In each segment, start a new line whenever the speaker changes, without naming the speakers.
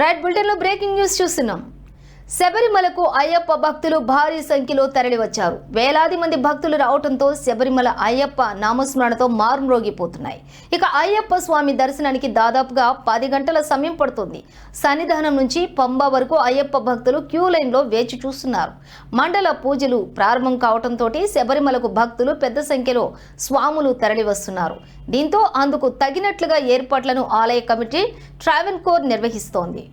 Right బులెటిన్లో breaking news చూస్తున్నాం. శబరిమలకు అయ్యప్ప భక్తులు భారీ సంఖ్యలో తరలివచ్చారు. వేలాది మంది భక్తులు రావడంతో శబరిమల అయ్యప్ప నామస్మరణతో మారుమ్రోగిపోతున్నాయి. ఇక అయ్యప్ప స్వామి దర్శనానికి దాదాపుగా పది గంటల సమయం పడుతుంది. సన్నిధానం నుంచి పంబ వరకు అయ్యప్ప భక్తులు క్యూ లైన్లో వేచి చూస్తున్నారు. మండల పూజలు ప్రారంభం కావడంతో శబరిమలకు భక్తులు పెద్ద సంఖ్యలో స్వాములు తరలివస్తున్నారు. దీంతో అందుకు తగినట్లుగా ఏర్పాట్లను ఆలయ కమిటీ ట్రావెన్ కోర్ నిర్వహిస్తోంది.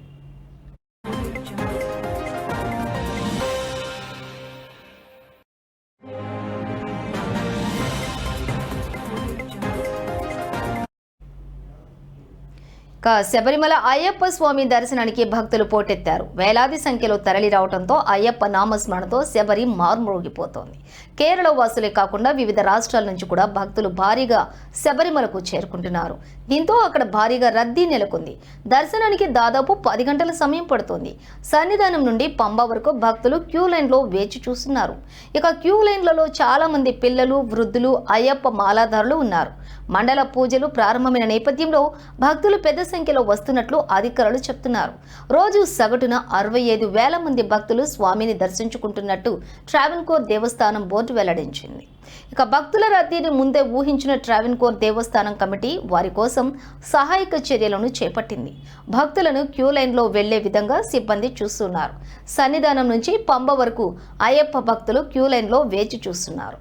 శబరిమల అయ్యప్ప స్వామి దర్శనానికి భక్తులు పోటెత్తారు. వేలాది సంఖ్యలో తరలి రావడంతో అయ్యప్ప నామస్మరణతో శబరి మార్మోగిపోతోంది కేరళ వాసులే కాకుండా వివిధ రాష్ట్రాల నుంచి కూడా భక్తులు భారీగా శబరిమలకు చేరుకుంటున్నారు. దీంతో అక్కడ భారీగా రద్దీ నెలకొంది. దర్శనానికి దాదాపు పది గంటల సమయం పడుతుంది. సన్నిధానం నుండి పంబ వరకు భక్తులు క్యూ లైన్లో వేచి చూస్తున్నారు. ఇక క్యూ లైన్లలో చాలా మంది పిల్లలు వృద్ధులు అయ్యప్ప మాలాధారులు ఉన్నారు. మండల పూజలు ప్రారంభమైన నేపథ్యంలో భక్తులు పెద్ద సంఖ్యలో వస్తున్నట్లు అధికారులు చెప్తున్నారు. రోజు సగటున అరవై ఐదు వేల మంది భక్తులు స్వామిని దర్శించుకుంటున్నట్టు ట్రావెన్కోర్ దేవస్థానం బోర్డు వెల్లడించింది. ఇక భక్తుల రద్దీని ముందే ఊహించిన ట్రావెన్కోర్ దేవస్థానం కమిటీ వారి కోసం సహాయక చర్యలను చేపట్టింది. భక్తులను క్యూ లైన్లో వెళ్ళే విధంగా సిబ్బంది చూస్తున్నారు. సన్నిధానం నుంచి పంబ వరకు అయ్యప్ప భక్తులు క్యూ లైన్లో వేచి చూస్తున్నారు.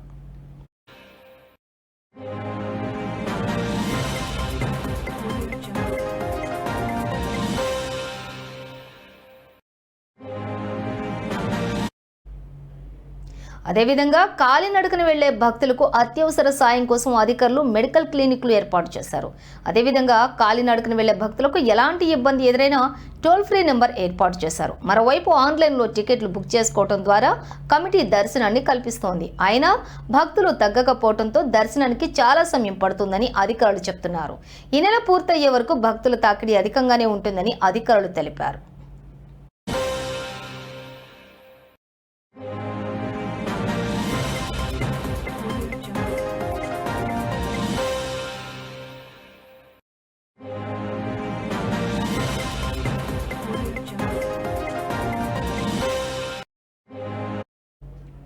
అదేవిధంగా కాలినడకన వెళ్ళే భక్తులకు అత్యవసర సాయం కోసం అధికారులు మెడికల్ క్లినిక్లు ఏర్పాటు చేశారు. అదేవిధంగా కాలినడకన వెళ్ళే భక్తులకు ఎలాంటి ఇబ్బంది ఎదురైనా టోల్ ఫ్రీ నెంబర్ ఏర్పాటు చేశారు. మరోవైపు ఆన్లైన్లో టికెట్లు బుక్ చేసుకోవడం ద్వారా కమిటీ దర్శనాన్ని కల్పిస్తోంది. అయినా భక్తులు తగ్గకపోవడంతో దర్శనానికి చాలా సమయం పడుతుందని అధికారులు చెప్తున్నారు. ఈ నెల పూర్తయ్యే వరకు భక్తుల తాకిడి అధికంగానే ఉంటుందని అధికారులు తెలిపారు.